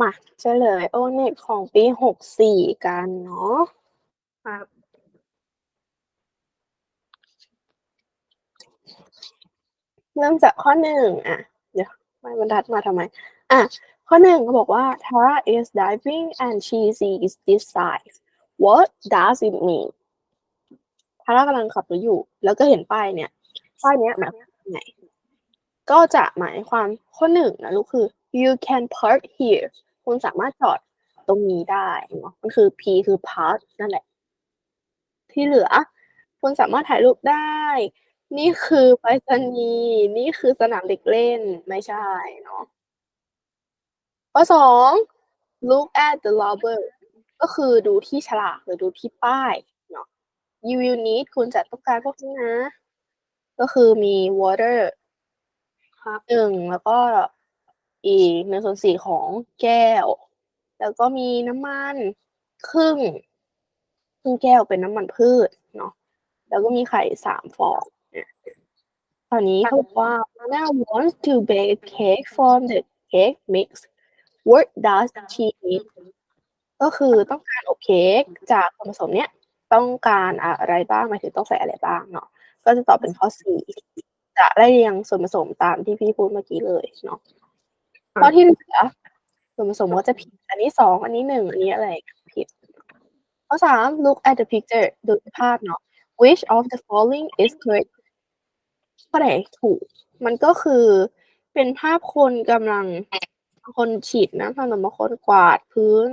มาเฉลย O-NET ของปี64กันเนาะครับเริ่มจากข้อหนึ่งอะ เดี๋ยวไม่บรรทัดมาทำไม อะ ข้อหนึ่งเขาบอกว่า Tara is diving and she sees this sign what does it mean ทาร่ากำลังขับรถอยู่ แล้วก็เห็นป้ายเนี่ย ป้ายเนี้ยหมายความไง ก็จะหมายความข้อหนึ่งนะลูกคือ you can park here คุณสามารถจอดตรงนี้ได้เนาะมันคือ P คือ park นั่นแหละ ที่เหลือ คุณสามารถถ่ายรูปได้ นี่คือไปรษณีย์นี่คือสนามเด็กเล่นไม่ใช่เนาะข้อสอง look at the label ก็คือดูที่ฉลากหรือดูที่ป้ายเนาะ you will need คุณจะต้องการพวกนี้นะ ก็คือมี water ครับหนึ่งแล้วก็ อีกหนึ่งส่วนสี่ของแก้ว แล้วก็มีน้ำมันครึ่งครึ่งแก้วเป็นน้ำมันพืชเนาะแล้วก็มีไข่สามฟองเนี่ยคราวนี้เขาบอกว่า Anna wants to bake cake from the cake mix what does she need ก็คือต้องการอบเค้กจากส่วนผสมเนี้ยต้องการอะไรบ้างหมายถึงต้องใส่อะไรบ้างเนาะก็จะตอบเป็นข้อสี่จะไล่เรียงส่วนผสมตามที่พี่พูดเมื่อกี้เลยเนาะ ข้อที่เหลือส่วนผสมก็จะผิด อันนี้สอง อันนี้หนึ่ง อันนี้อะไรผิดข้อสาม look at the picture ดูภาพเนาะ which of the following is correct ข้อไหนถูก มันก็คือเป็นภาพคนกำลังคนฉีดน้ำทำนมบางคนกวาดพื้น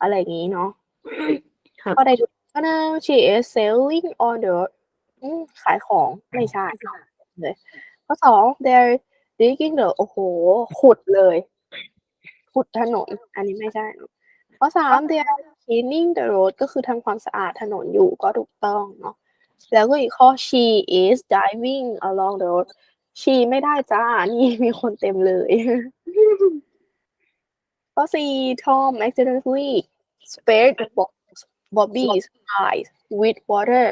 อะไรอย่างนี้เนาะครับข้อใดถูกข้อหนึ่ง she is selling on the road อืมขายของไม่ใช่เลยข้อสอง ดิกิ้งเหรอโอ้โห ขุดเลย ขุดถนน อันนี้ไม่ใช่เพราะสาม they are cleaning the road ก็คือทำความสะอาดถนนอยู่ก็ถูกต้องเนาะแล้วก็อีกข้อ she is diving along the road she ไม่ได้จ้า นี่มีคนเต็มเลยข้อสี่ Tom accidentally spared Bobby's eyes with water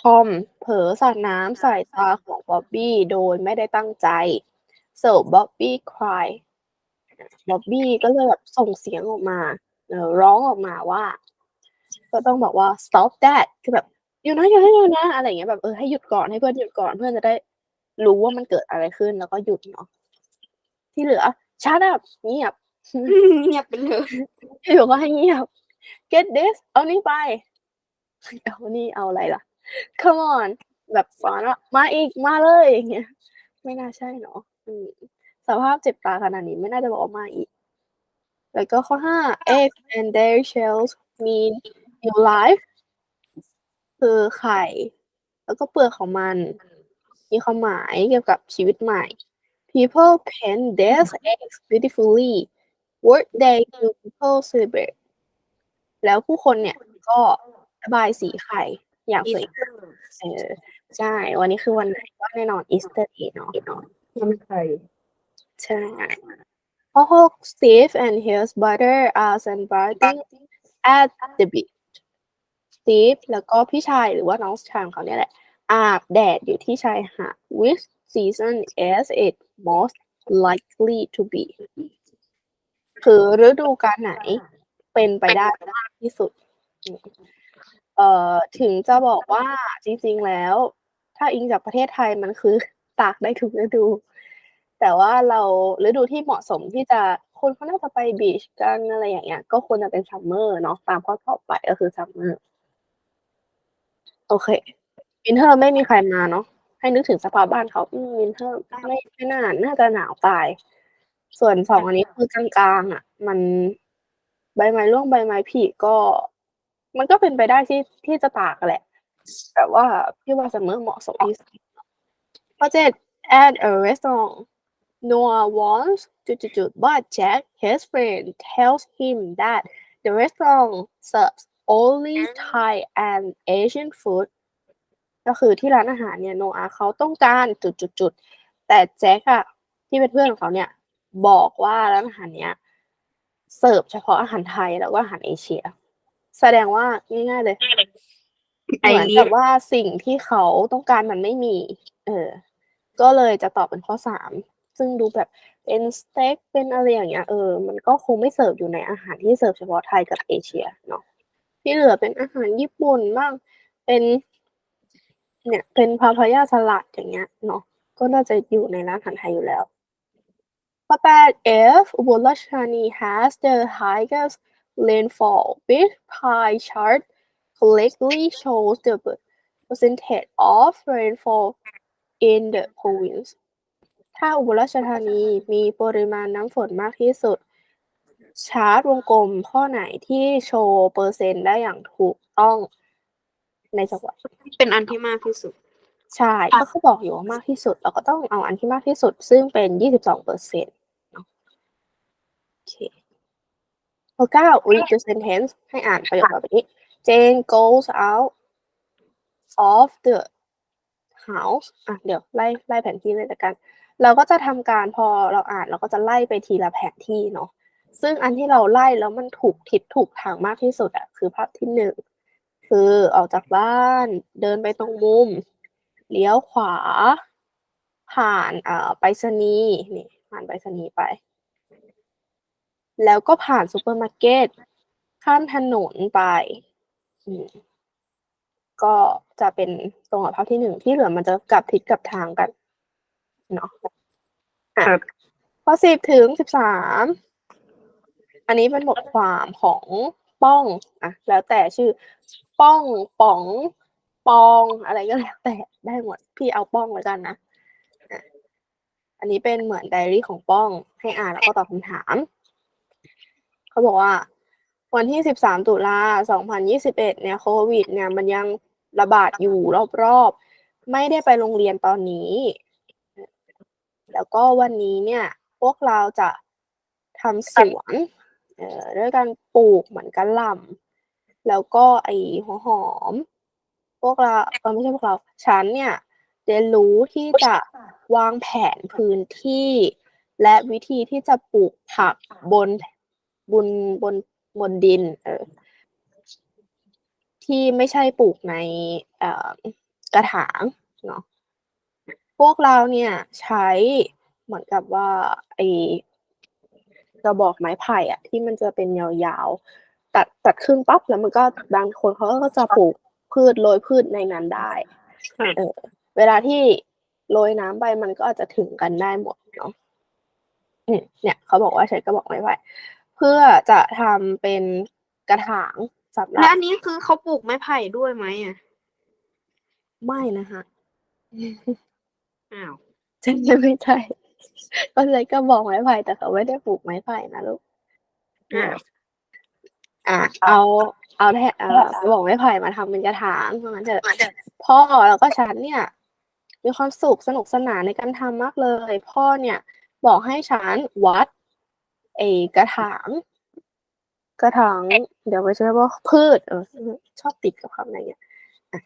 ทอมเผลอสาดน้ำใส่ตาของบ๊อบบี้โดยไม่ได้ตั้งใจ so Bobby cry บ๊อบบี้ก็เลยแบบส่งเสียงออกมาร้องออกมาว่า ก็ต้องบอกว่า stop that คือแบบอยู่นะอยู่นะอยู่นะอะไรเงี้ยแบบเออให้หยุดก่อนให้เพื่อนหยุดก่อนเพื่อนจะได้รู้ว่ามันเกิดอะไรขึ้นแล้วก็หยุดเนาะที่เหลือ shut up เงียบเงียบไปเลยอยู่ก็ให้เงียบ get this เอานี่ไปเอานี่เอาอะไรล่ะ come on แบบสอนว่ามาอีกมาเลยอย่างเงี้ยไม่น่าใช่เนาะสภาพเจ็บตาขนาดนี้ไม่น่าจะบอกว่ามาอีก แล้วก็ข้อห้า eggs and their shells mean new life คือไข่ แล้วก็เปลือกของมัน มีความหมายเกี่ยวกับชีวิตใหม่ people paint their eggs beautifully what day do people celebrate แล้วผู้คนเนี่ยก็ระบายสีไข่ อย่างสวยงามเออใช่ วันนี้คือวันไหนก็แน่นอนอีสเตอร์เดย์เนาะมันไข่ใช่ข้อหก Steve and his brother are sunbathing at the beach Steve แล้วก็พี่ชายหรือว่าน้องชายของเขาเนี่ยแหละ อาบแดดอยู่ที่ชายหาด which season is it most likely to be คือฤดูกาลไหนเป็นไปได้มากที่สุดอืม เอ่อถึงจะบอกว่าจริง ๆ แล้ว ถ้าอิงจากประเทศไทยมันคือตากได้ทุกฤดู แต่ว่าเราฤดูที่เหมาะสมที่จะคนเขาน่าจะไปบีชกันอะไรอย่างเงี้ย ก็ควรจะเป็นซัมเมอร์เนาะตามข้อต่อไปก็คือซัมเมอร์โอเควินเทอร์ไม่มีใครมาเนาะให้นึกถึงสภาพบ้านเขาวินเทอร์ไม่ไม่น่าน่าจะหนาวตาย ส่วนสองอันนี้คือกลางๆอะ มันใบไม้ร่วงใบไม้ผลิก็ มันก็เป็นไปได้ที่ที่จะตากแหละ แต่ว่าพี่ว่าซัมอเหมาะสมที่สุดข้อเจ็ด at a restaurant Noah wants to to to but Jack his friend tells him that the restaurant serves only Thai and Asian food ก็คือที่ร้านอาหารเนี่ยโนอาเขาต้องการจุดจุดจุดๆแต่แจ็คอะที่เป็นเพื่อนของเขาเนี่ย บอกว่าร้านอาหารเนี้ยเสิร์ฟเฉพาะอาหารไทยแล้วก็อาหารเอเชีย แสดงว่าง่ายๆเลยไอเหมือนรีกับว่าสิ่งที่เขาต้องการมันไม่มี เออ ก็เลยจะตอบเป็นข้อสามซึ่งดูแบบเป็นสเต็กเป็นอะไรอย่างเงี้ยเออ มันก็คงไม่เสิร์ฟอยู่ในอาหารที่เสิร์ฟเฉพาะไทยกับเอเชียเนาะที่เหลือเป็นอาหารญี่ปุ่นบ้างเป็น เนี่ยเป็นพาพายาสลัดอย่างเงี้ยเนาะก็น่าจะอยู่ในร้านอาหารไทยอยู่แล้วข้อแปด if อุบลราชธานี has the highest rainfall which pie chart correctly shows the percentage of rainfall in the province ถ้าอุบลราชธานีมีปริมาณน้ำฝนมากที่สุด ชาร์ตวงกลมข้อไหนที่โชว์เปอร์เซ็นต์ได้อย่างถูกต้องในจังหวัดเป็นอันที่มากที่สุด ใช่ ก็เขาบอกอยู่ว่ามากที่สุด เราก็ต้องเอาอันที่มากที่สุด ซึ่งเป็นยี่สิบสองเปอร์เซ็นต์โอเค ข้อเก้า read the sentence ให้อ่านประโยคแบบนี้ Jane goes out of the house อะเดี๋ยวไล่ไล่แผนที่เลยละกัน เราก็จะทำการพอเราอ่านเราก็จะไล่ไปทีละแผนที่เนาะซึ่งอันที่เราไล่แล้วมันถูกทิศถูกทางมากที่สุดอะคือภาพที่หนึ่งคือออกจากบ้านเดินไปตรงมุม เลี้ยวขวา ผ่านเอ่อไปรษณีย์นี่ผ่านไปรษณีย์ไป แล้วก็ผ่านซูเปอร์มาร์เก็ตข้ามถนนไปอืมก็จะเป็นตรงกับภาพที่หนึ่งที่เหลือมันจะกลับทิศกลับทางกันเนาะอะครับข้อสิบถึงสิบสามอันนี้เป็นบทความของป้องอะแล้วแต่ชื่อป้องป๋องปองอะไรก็แล้วแต่ได้หมดพี่เอาป้องแล้วกันนะอะอันนี้เป็นเหมือนไดอารี่ของป้องให้อ่านแล้วก็ตอบคำถาม เขาบอกว่า วันที่ 13 ตุลา 2021 เนี่ยโควิด เนี่ย มันยังระบาดอยู่รอบๆ ไม่ได้ไปโรงเรียนตอนนี้ แล้วก็วันนี้เนี่ย พวกเราจะทำสวนด้วยการปลูกเหมือนกันหล่ำแล้วก็ไอหัวหอม พวกเราเออไม่ใช่พวกเราฉันเนี่ยเรียนรู้ที่จะวางแผนพื้นที่ และวิธีที่จะปลูกผักบน บนบนบนดิน เออ ที่ไม่ใช่ปลูกในเอ่อกระถางเนาะพวกเราเนี่ยใช้เหมือนกับว่าไอกระบอกไม้ไผ่อะที่มันจะเป็นยาวๆตัดตัดครึ่งปั๊บแล้วมันก็บางคนเขาก็จะปลูกพืชโรยพืชในนั้นได้ค่ะเออ เวลาที่โรยน้ำไปมันก็อาจจะถึงกันได้หมดเนาะอืมเนี่ยเขาบอกว่าใช้กระบอกไม้ไผ่เพื่อจะทำเป็นกระถางสำหรัและบอันนี้คือเขาปลูกไม้ไผ่ด้วยไหมอะไม่นะคะอ้าวฉันจะไม่ใช่ก็เลยก็บอกไม้ไผ่แต่เขาไม่ได้ปลูกไม้ไผ่นะลูก อ้าวอะเอาเอาแท่เอ่อกระบอกไม้ไผ่มาทำเป็นกระถางเพราะงั้นเถอะพ่อแล้วก็ฉันเนี่ย มีความสุขสนุกสนานในการทำมากเลย พ่อเนี่ย บอกให้ฉันวัด ไอ้กระถาง กระถาง เดี๋ยวไปใช้ว่าพืช เออ ชอบติดกับคำอะไรเงี้ยอะ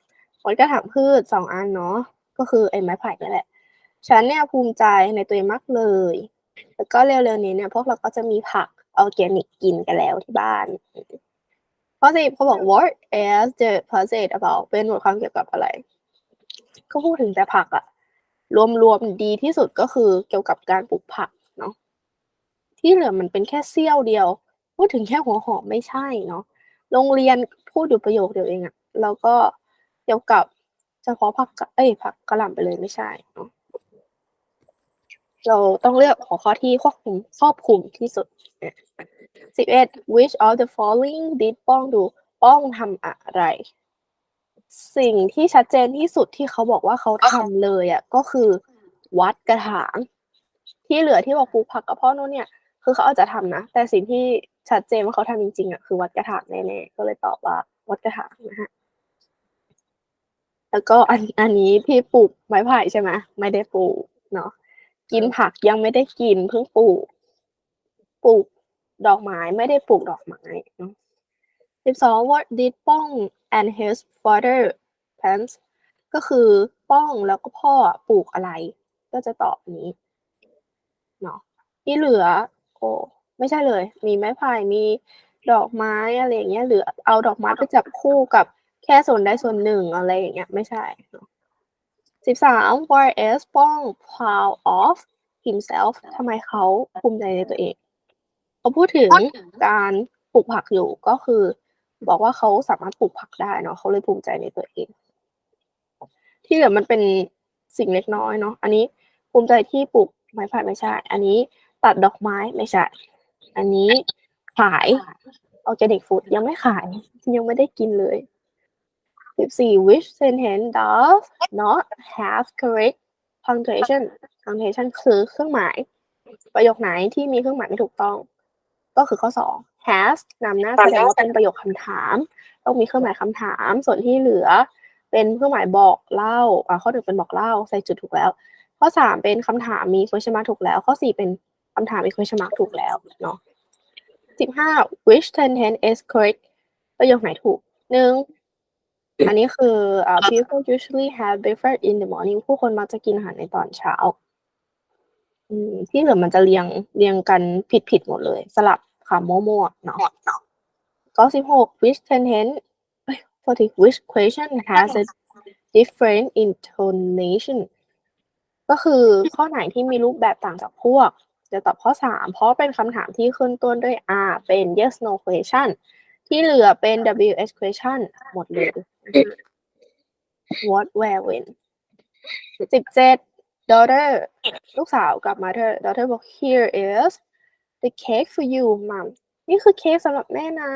วัดกระถางพืชสองอันเนาะก็คือไอ้ไม้ไผ่นี่แหละ ฉันเนี่ยภูมิใจในตัวเองมากเลย แล้วก็เร็วๆนี้เนี่ย พวกเราก็จะมีผักออร์แกนิกกินกันแล้วที่บ้านข้อสิบเขาบอก what is the passage about เป็นบทความเกี่ยวกับอะไร ก็พูดถึงแต่ผักอะรวมๆดีที่สุดก็คือเกี่ยวกับการปลูกผักเนาะ ที่เหลือมันเป็นแค่เสี้ยวเดียว พูดถึงแค่หัวหอมไม่ใช่เนาะโรงเรียนพูดอยู่ประโยคเดียวเองอะแล้วก็เกี่ยวกับเฉพาะผักกะเอ้ยผักกระหล่ำไปเลยไม่ใช่เนาะเราต้องเลือกหัวข้อที่ครอบคลุมครอบคลุมที่สุดสิบเอ็ด which of the following did ป้องดูป้องทำอะไร สิ่งที่ชัดเจนที่สุดที่เขาบอกว่าเขาทำเลยอะก็คือวัดกระถาง ที่เหลือที่บอกปลูกผักกับพ่อนู้นเนี่ย คือเขาอาจจะทำนะ แต่สิ่งที่ชัดเจนว่าเขาทำจริงๆอะคือวัดกระถางแน่ๆก็เลยตอบว่าวัดกระถางนะฮะแล้วก็อันอันนี้พี่ปลูกไม้ไผ่ใช่ไหมไม่ได้ปลูกเนาะกินผักยังไม่ได้กินเพิ่งปลูก ปลูกดอกไม้ไม่ได้ปลูกดอกไม้เนาะสิบสอง what did ป้อง and his father plants ก็คือป้องแล้วก็พ่อปลูกอะไร ก็จะตอบนี้เนาะที่เหลือ โอ้ไม่ใช่เลย มีไม้ไผ่มีดอกไม้อะไรอย่างเงี้ยหรือเอาดอกไม้ไปจับคู่กับแค่ส่วนใดส่วนหนึ่งอะไรอย่างเงี้ยไม่ใช่เนาะสิบสาม why is ป้อง proud of himself ทำไมเขาภูมิใจในตัวเองเขาพูดถึงการปลูกผักอยู่ก็คือ บอกว่าเขาสามารถปลูกผักได้เนาะเขาเลยภูมิใจในตัวเอง ที่เหลือมันเป็นสิ่งเล็กน้อยเนาะอันนี้ภูมิใจที่ปลูกไม้ไผ่ไม่ใช่ อันนี้ ตัดดอกไม้ไม่ใช่ อันนี้ขายออร์แกนิกฟู้ดยังไม่ขาย ยังไม่ได้กินเลย14 which sentence does not have correct punctuation punctuation คือเครื่องหมาย ประโยคไหนที่มีเครื่องหมายไม่ถูกต้อง ก็คือข้อ2 has นำหน้าแสดงว่าเป็นประโยคคำถาม ต้องมีเครื่องหมายคำถาม ส่วนที่เหลือ เป็นเครื่องหมายบอกเล่าอ่าข้อหนึ่งเป็นบอกเล่าใส่จุดถูกแล้ว ข้อสามเป็นคำถามมี question mark ถูกแล้ว ข้อสี่เป็น คำถามมี question mark ถูกแล้วเนาะสิบห้า which sentence is correct ประโยคไหนถูกหนึ่งอันนี้คืออ่า people usually have breakfast in the morning ผู้คนมักจะกินอาหารในตอนเช้าที่เหลือมันจะเรียงเรียงกันผิดผิดหมดเลย สลับคำมั่วๆเนาะก็สิบหก which sentence เอ้ย sorry which question has a different intonation ก็คือข้อไหนที่มีรูปแบบต่างจากพวก จะตอบข้อสามเพราะเป็นคำถามที่ขึ้นต้นด้วย R เป็น yes no question ที่เหลือเป็น WH question หมดเลย what where when สิบเจ็ด daughter ลูกสาวกับ mother daughter บอก here is the cake for you mom นี่คือเค้กสำหรับแม่นะ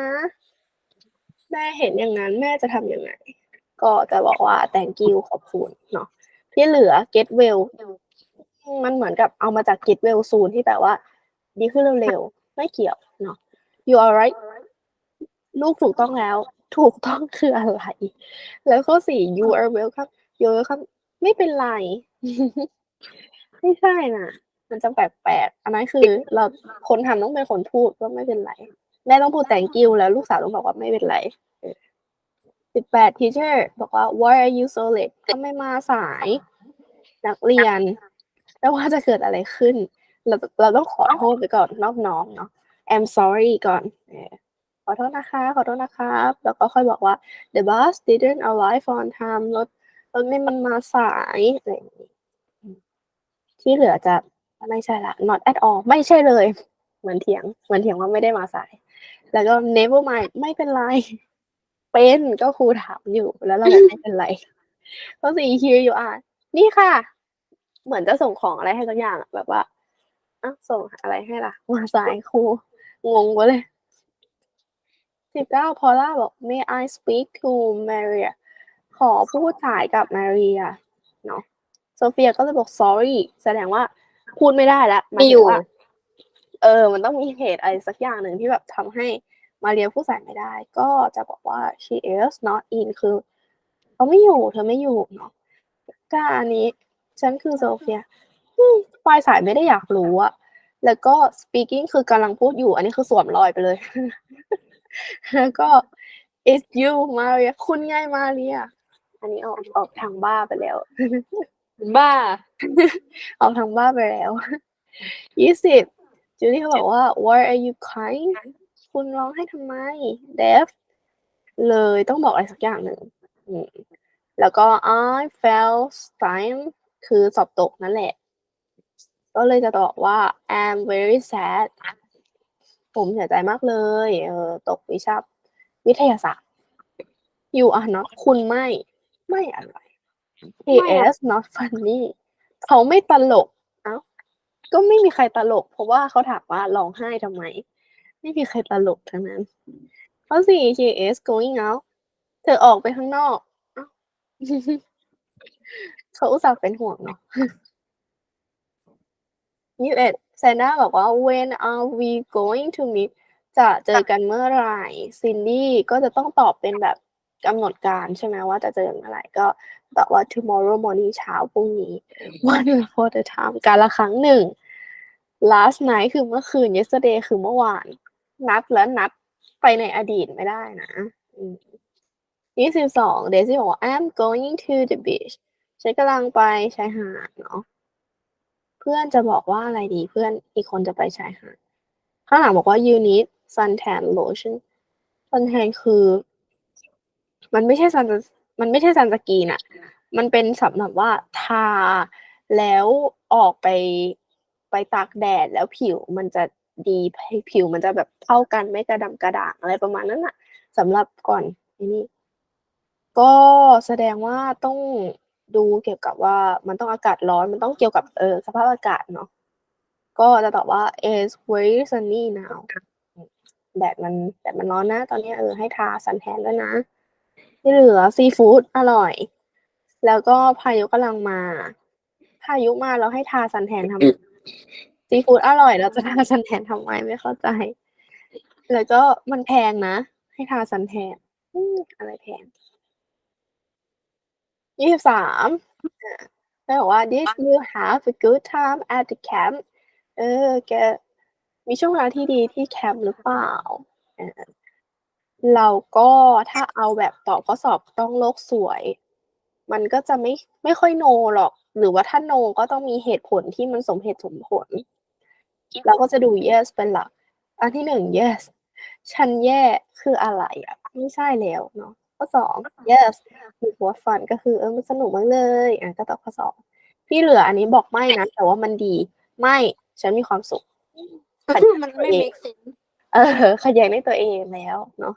แม่เห็นอย่างนั้นแม่จะทำยังไง ก็จะบอกว่า thank you ขอบคุณเนาะที่เหลือ get well มันเหมือนกับเอามาจาก get well soon ที่แปลว่า ดีขึ้นเร็วๆ ไม่เกี่ยวเนาะ you alright ลูกถูกต้องแล้ว ถูกต้องคืออะไร แล้วข้อสี่ you are welcome you are welcome ไม่เป็นไร ไม่ใช่นะมันจะแปลกๆ อันนั้นคือ เราคนทำต้องเป็นคนพูดว่าไม่เป็นไร แม่ต้องพูด thank you แล้วลูกสาวต้องบอกว่าไม่เป็นไรสิบแปด teacher บอกว่า why are you so late ทำไมมาสาย นักเรียน แล้วว่าจะเกิดอะไรขึ้น เราเราต้องขอโทษไปก่อนนอบน้อมเนาะ I'm sorry ก่อนขอโทษนะคะ ขอโทษนะครับ แล้วก็ค่อยบอกว่า the bus didn't arrive on time รถรถไม่มันมาสายอะไรอย่างนี้ที่เหลือจะไม่ใช่ละ not at all ไม่ใช่เลย เหมือนเถียง เหมือนเถียงว่าไม่ได้มาสาย แล้วก็ never mind ไม่เป็นไร เป็นก็ครูถามอยู่ แล้วเราไม่เป็นไรข้อสี่ here you are นี่ค่ะ เหมือนจะส่งของอะไรให้สักอย่างอะแบบว่าอะส่งอะไรให้ล่ะ มาสายครูงงไปเลยสิบเก้าพอล่าบอก may I speak to Maria ขอพูดสายกับ Maria เนาะโซเฟียก็เลยบอก sorry แสดงว่าพูดไม่ได้แล้วหาไม่ถึงอยู่ว่าเออ มันต้องมีเหตุอะไรสักอย่างหนึ่งที่แบบทำให้มาเรียพูดสายไม่ได้ ก็จะบอกว่า she is not in คือเขาไม่อยู่ เธอไม่อยู่เนาะก็อันนี้ ฉันคือโซเฟียอืมปลายสายไม่ได้อยากรู้อะแล้วก็ speaking คือกำลังพูดอยู่ อันนี้คือสวมรอยไปเลย แล้วก็ it's you Maria คุณไงมาเรียอันนี้ออกออกทางบ้าไปแล้ว บ้า ออกทางบ้าไปแล้วยี่สิบจูลี่เขาบอกว่า why are you crying คุณร้องให้ทำไม deaf เลยต้องบอกอะไรสักอย่างหนึ่งอืมแล้วก็ I fell time คือสอบตกนั่นแหละ ก็เลยจะบอกว่า I'm very sad ผมเสียใจมากเลย เออตกวิชาวิทยาศาสตร์ You are not คุณไม่ ไม่อะไร He ไม่อะ is not funny เขาไม่ตลก เอ้า ก็ไม่มีใครตลก เพราะว่าเขาถามว่าร้องไห้ทำไม ไม่มีใครตลกทั้งนั้นข้อสี่ she is going out เธอออกไปข้างนอก เขาอุตส่าห์เป็นห่วงเนาะยี่สิบเอ็ดแซนด้าบอกว่า when are we going to meet จะเจอกันเมื่อไหร่ซินดี้ก็จะต้องตอบเป็นแบบกำหนดการใช่ไหมว่าจะเจอกันเมื่อไหร่ก็ตอบว่า tomorrow morning เช้าพรุ่งนี้ one before the time การละครั้งหนึ่ง last night คือเมื่อคืน yesterday คือเมื่อวาน นัดแล้วนัดไปในอดีตไม่ได้นะยี่สิบสองเดซี่บอกว่า I'm going to the beach ฉันกำลังไปชายหาดเนาะเพื่อนจะบอกว่าอะไรดีเพื่อนอีกคนจะไปชายหาดข้างหลังบอกว่า you need suntan lotion suntan คือ มันไม่ใช่ซันมันไม่ใช่ซันสกีนอะมันเป็นสำหรับว่าทาแล้วออกไปไปตากแดดแล้วผิวมันจะดีผิวมันจะแบบเท่ากันไม่กระดำกระด่างอะไรประมาณนั้นอะสำหรับก่อนนี่ก็แสดงว่าต้อง ดูเกี่ยวกับว่ามันต้องอากาศร้อน มันต้องเกี่ยวกับเออสภาพอากาศเนาะก็จะตอบว่า it's very sunny now แดดมันแดดมันร้อนนะ ตอนนี้เออให้ทาซันแทนด้วยนะ ที่เหลือซีฟู้ดอร่อย แล้วก็พายุกำลังมา พายุมาแล้วให้ทาซันแทนทำซีฟู้ดอร่อยแล้วจะทาซันแทนทำไมไม่เข้าใจ แล้วก็มันแพงนะ ให้ทาซันแทนอะไรแพง ยี่สิบสามได้บอกว่า did you have a good time at the camp เออ แก มีช่วงเวลาที่ดีที่แคมป์หรือเปล่าเออเราก็ถ้าเอาแบบตอบข้อสอบต้องโลกสวย มันก็จะไม่ไม่ค่อยโนหรอก หรือว่าถ้าโนก็ต้องมีเหตุผลที่มันสมเหตุสมผล เราก็จะดู yes เป็นหลัก อันที่หนึ่ง yes ฉันแย่คืออะไรอะ ไม่ใช่แล้วเนาะ ข้อสอง yes มี what fun ก็คือเออมันสนุกมากเลยอะก็ตอบข้อสองที่เหลืออันนี้บอกไม่นะแต่ว่ามันดี ไม่ฉันมีความสุขขัดแย้งมันตัวไม่เอง make sense เออขยายในตัวเองแล้วเนาะ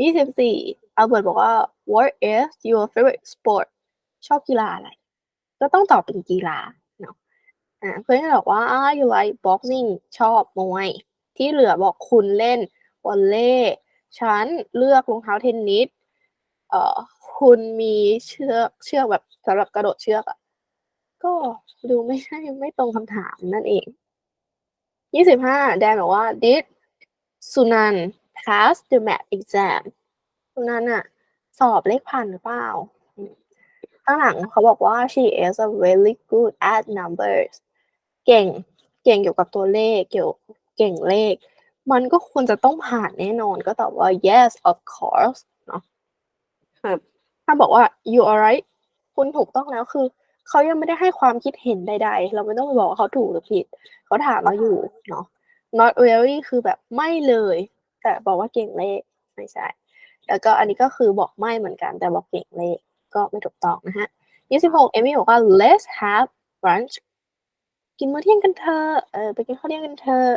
ยี่สิบสี่อัลเบิร์ตบอกว่า what is your favorite sport ชอบกีฬาอะไร ก็ต้องตอบเป็นกีฬาเนาะอ่าเพื่อนก็บอกว่า ah, you like boxing ชอบมวย ที่เหลือบอกคุณเล่นวอลเลย์ฉันเลือกรองเท้าเทนนิส เอ่อคุณมีเชือกเชือกแบบสำหรับกระโดดเชือกอะก็ดูไม่ใช่ไม่ตรงคำถามนั่นเองยี่สิบห้าแดนบอกว่า did สุนัน pass the math exam สุนันอะสอบเลขพันหรือเปล่าข้างหลังเขาบอกว่า she is a very good at numbers เก่ง เก่งเกี่ยวกับตัวเลข เกี่ยว เก่งเลข มันก็ควรจะต้องผ่านแน่นอน ก็ตอบว่า yes of course ครับ ถ้าบอกว่า you are right คุณถูกต้องแล้วคือเขายังไม่ได้ให้ความคิดเห็นใด ๆ เราไม่ต้องไปบอกว่าเขาถูกหรือผิด เขาถามเราอยู่เนาะ not really คือแบบไม่เลย แต่บอกว่าเก่งเลขไม่ใช่ แล้วก็อันนี้ก็คือบอกไม่เหมือนกัน แต่บอกเก่งเลขก็ไม่ถูกต้องนะฮะยี่สิบหกเอมี่บอกว่า let's have brunch กินมื้อเที่ยงกันเถอะเออไปกินข้าวเที่ยงกันเถอะ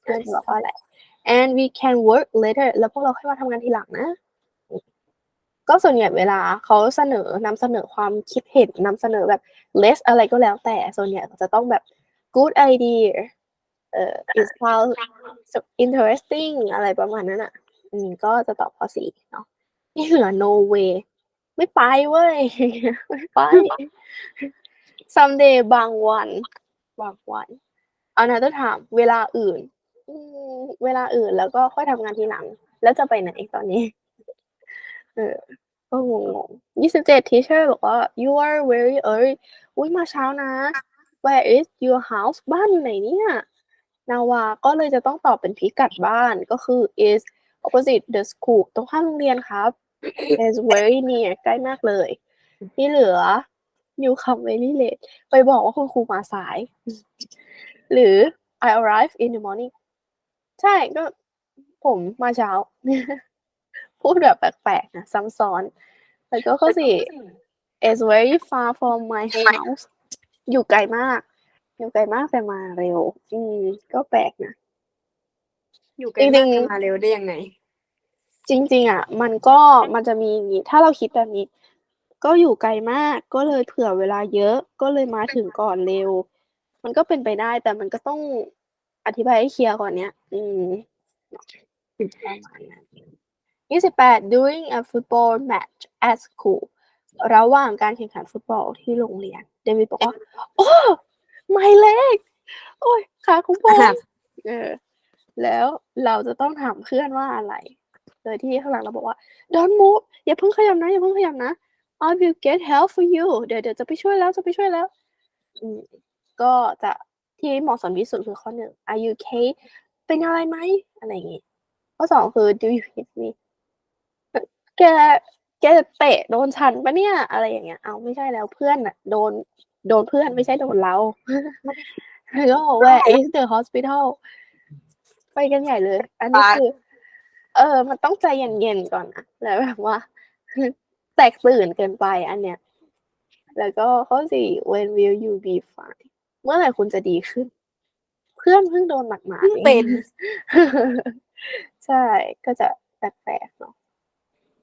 เพื่อนบอกว่าอะไร and we can work later แล้วพวกเราค่อยมาทำงานทีหลังนะ ก็ส่วนใหญ่เวลาเขาเสนอนำเสนอความคิดเห็นนำเสนอแบบ less อะไรก็แล้วแต่ส่วนใหญ่จะต้องแบบ good idea เอ่อ it sounds so interesting อะไรประมาณนั้นอะ อืมก็จะตอบข้อสี่เนาะนี่เหลือ no way ไม่ไปเว้ย ไม่ไป someday บางวันบางวันเอานะต้องถามเวลาอื่นเวลาอื่นแล้วก็ค่อยทำงานทีหลัง แล้วจะไปไหนตอนนี้ เออก็งงๆยี่สิบเจ็ด teacher บอกว่า you are very early อุ้ยมาเช้านะ where is your house บ้านอยู่ไหนเนี่ย นาวาก็เลยจะต้องตอบเป็นพิกัดบ้านก็คือ is opposite the school ตรงข้ามโรงเรียนครับ is very near ใกล้มากเลย ที่เหลือ you come very late ไปบอกว่าคุณครูมาสาย หรือ I arrive in the morning ใช่ก็ผมมาเช้า พูดแบบแปลกๆนะซ้ำซ้อนแล้วก็ข้อสี่ is very far from my house อยู่ไกลมาก อยู่ไกลมากแต่มาเร็ว อืม ก็แปลกนะ อยู่ใกล้จริมากงๆจะมาเร็วได้ยังไง จริง ๆ อะ มันก็มันจะมีอย่างนี้ ถ้าเราคิดแบบนี้ ก็อยู่ไกลมากก็เลยเผื่อเวลาเยอะ ก็เลยมาถึงก่อนเร็ว มันก็เป็นไปได้แต่มันก็ต้องอธิบายให้เคลียร์ก่อนเนี้ย อืมประมาณนั้น ยี่สิบแปด doing a football match at school ระหว่างการแข่งขันฟุตบอลที่โรงเรียน เดวิดบอกว่า โอ้ไม่เล็ก โอ้ยขาของผมครับเออ แล้วเราจะต้องถามเพื่อนว่าอะไร โดยที่ข้างหลังเราบอกว่า don't move อย่าเพิ่งขยับนะ อย่าเพิ่งขยับนะ I will get help for you เดี๋ยวเดี๋ยวจะไปช่วยแล้วจะไปช่วยแล้วอืมก็จะที่เหมาะสมที่สุดคือข้อหนึ่ง Are you okay เป็นอะไรไหมอะไรอย่างงี้ ข้อสองคือ Do you hit me แกแกเตะโดนฉันปะเนี่ย อะไรอย่างเงี้ย เอาไม่ใช่แล้วเพื่อนอะโดนโดนเพื่อนไม่ใช่โดนเราแล้วก็ Where is the hospital ไปกันใหญ่เลย อันนี้ปาคือ เออ มันต้องใจเย็นๆก่อนนะแล้วแบบว่า แตกตื่นเกินไปอันเนี้ย แล้วก็ข้อสี่ when will you be fine เมื่อไหร่คุณจะดีขึ้นพื่อนเพิ่งโดนหมาดๆเพิ่งเป็น ใช่ ก็จะแปลกๆเนาะ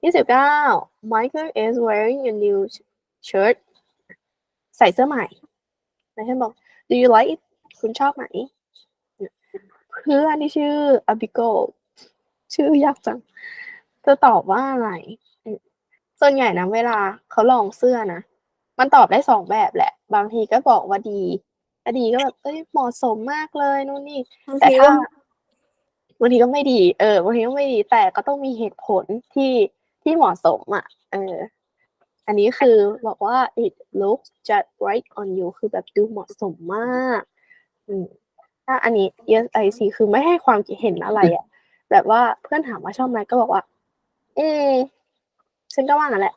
ยี่สิบเก้า Michael is wearing a new shirt ใส่เสื้อใหม่นายเช่นบอก Do you like it คุณชอบไหม เพื่อนที่ชื่อ Abigail ชื่อยากจัง จะตอบว่าอะไรอืมส่วนใหญ่นะเวลาเขาลองเสื้อนะ มันตอบได้สองแบบแหละ บางทีก็บอกว่าดีถ้าดีก็แบบเอ้ยเหมาะสมมากเลยนู่นนี่บางแต่ทีถ้าก็บางทีก็ไม่ดี เออบางทีก็ไม่ดี แต่ก็ต้องมีเหตุผลที่ ที่เหมาะสมอะเอออันนี้คือบอกว่า it looks just right on you คือแบบดูเหมาะสมมากอืมถ้าอันนี้ yes I see คือไม่ให้ความคิดเห็นอะไรอะ แบบว่าเพื่อนถามว่าชอบไหมก็บอกว่าอืมฉันก็ว่างั้นแหละ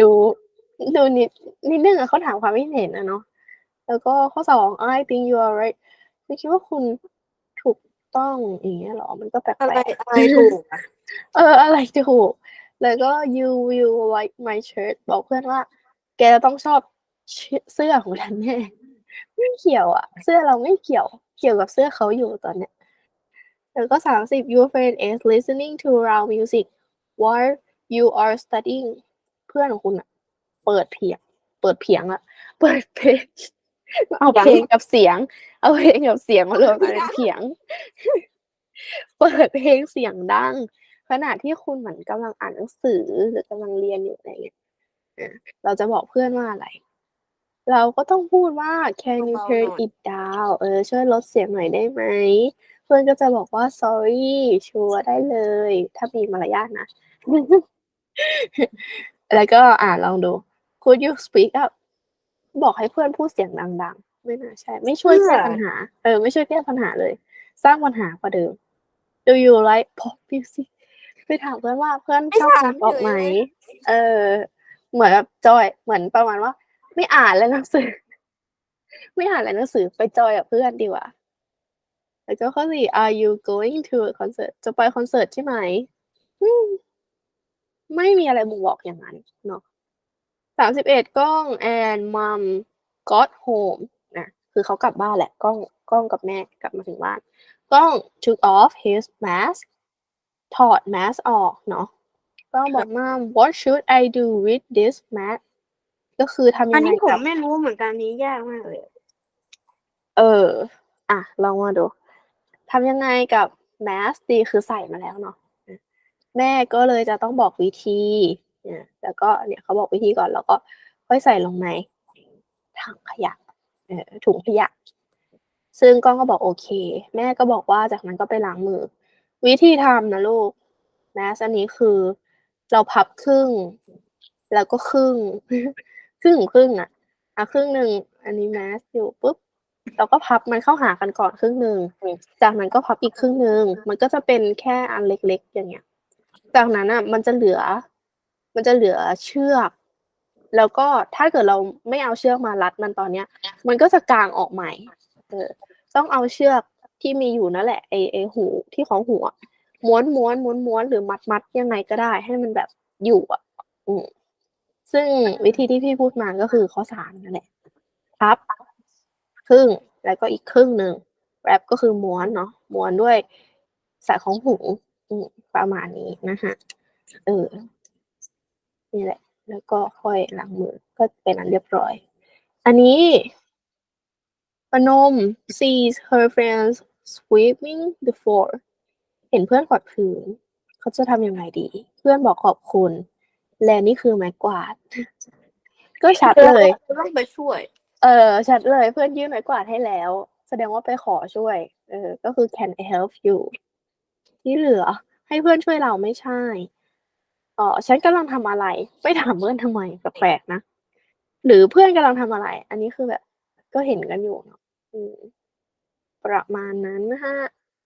ดูดูนิดนิดนึงอะเขาถามความคิดเห็นอะเนาะแล้วก็ข้อสอง I think you are right คือคิดว่าคุณ ต้องอย่างเงี้ยเหรอ มันก็แปลอะไรกอะไรถูกอะๆเออ อะไรถูก แล้วก็ you will like my shirt บอกเพื่อนว่า แกจะต้องชอบเชืเสื้อของฉันแน่ไม่เกี่ยวอะเสื้อเราไม่เกี่ยว เกี่ยวกับเสื้อเขาอยู่ตอนเนี้ยแล้วก็สามสิบ your friend is listening to loud music while you are studying เพื่อนของคุณอะเปิดเพียง เปิดเพียงอะเปิดเพลงเอาเพลงกับเสียง เอาเพลงกับเสียงมารวมกันเป็นเพียง เปิดเพลงเสียงดัง ขณะที่คุณเหมือนกำลังอ่านหนังสือหรือกำลังเรียนอยู่อะไรเงี้ยอะเราจะบอกเพื่อนว่าอะไร เราก็ต้องพูดว่า can you turn it down เออ ช่วยลดเสียงหน่อยได้ไหม เพื่อนก็จะบอกว่า sorry ชัวร์ได้เลย ถ้ามีมารยาทนะ แล้วก็อ่านลองดู could you speak up บอกให้เพื่อนพูดเสียงดัง ๆ ไม่น่าใช่ ไม่ช่วยแก้ปัญหา เออ ไม่ช่วยแก้ปัญหาเลย สร้างปัญหากว่าเดิม do you like pop music ไปถามเพื่อนว่าเพื่อนชอบฟังป๊อปไหม เออ เหมือนแบบจอย เหมือนประมาณว่า ไม่อ่านแล้วหนังสือ ไม่อ่านแล้วหนังสือไปจอยกับเพื่อนดีกว่าแล้วก็ข้อสี่ are you going to a concert จะไปคอนเสิร์ตใช่ไหมอืมไม่มีอะไรบ่งบอกอย่างนั้นเนาะสามสิบเอ็ดกล้อง and mom got home นะ คือเขากลับบ้านแหละกล้องกล้องกับแม่กลับมาถึงบ้านกล้อง took off his mask ถอดแมสออกเนาะกล้องบอก mom what should I do with this mask ก็คือทำอัยันงไงนี้ผมกับไม่รู้เหมือนกันนี้ยากมากเลย เออ อะ ลองมาดูทำยังไงกับแมสดีคือใส่มาแล้วเนาะแม่ก็เลยจะต้องบอกวิธีเนี่ยแล้วก็เนี่ยเขาบอกวิธีก่อนแล้วก็ค่อยใส่ลงในถังขยะเออ ถุงขยะ ซึ่งก้องก็บอกโอเค แม่ก็บอกว่าจากนั้นก็ไปล้างมือ วิธีทำนะลูกแมสอันนี้คือเราพับครึ่ง แล้วก็ครึ่ง ครึ่งของครึ่งอะอะครึ่งหนึ่งอันนี้แมสอยู่ปุ๊บเราก็พับมันเข้าหากันก่อนครึ่งหนึ่งจากนั้นก็พับอีกครึ่งหนึ่งมันก็จะเป็นแค่อันเล็กๆอย่างเงี้ย จากนั้นอะ มันจะเหลือ มันจะเหลือเชือก แล้วก็ถ้าเกิดเราไม่เอาเชือกมารัดมันตอนเนี้ย มันก็จะกางออกใหม่ เออ ต้องเอาเชือกที่มีอยู่นั่นแหละไอไอหูที่ของหัวม้วนม้วนม้วนม้วนหรือมัดมัดยังไงก็ได้ ให้มันแบบอยู่อะ อืมซึ่งวิธีที่พี่พูดมาก็คือข้อสามนั่นแหละพับ ครึ่งแล้วก็อีกครึ่งหนึ่งแรปก็คือม้วนเนาะม้วนด้วยสายของหูอืมประมาณนี้นะคะเออนี่แหละ แล้วก็ค่อยล้างมือก็เป็นอันเรียบร้อย อันนี้ปนม sees her friends sweeping the floor เห็นเพื่อนกวาดพื้น เขาจะทำยังไงดี เพื่อนบอกขอบคุณ และนี่คือไม้กวาด ก็ชัดเลยต้องไปช่วย เออ ชัดเลยเพื่อนยื่นไม้กวาดให้แล้ว แสดงว่าไปขอช่วย เออ ก็คือ can I help you ที่เหลือ ให้เพื่อนช่วยเราไม่ใช่ อ๋อฉันกำลังทำอะไร ไม่ถามเพื่อนทำไมแปลกๆนะ หรือเพื่อนกำลังทำอะไร อันนี้คือแบบ ก็เห็นกันอยู่เนาะประมาณนั้นนะฮะ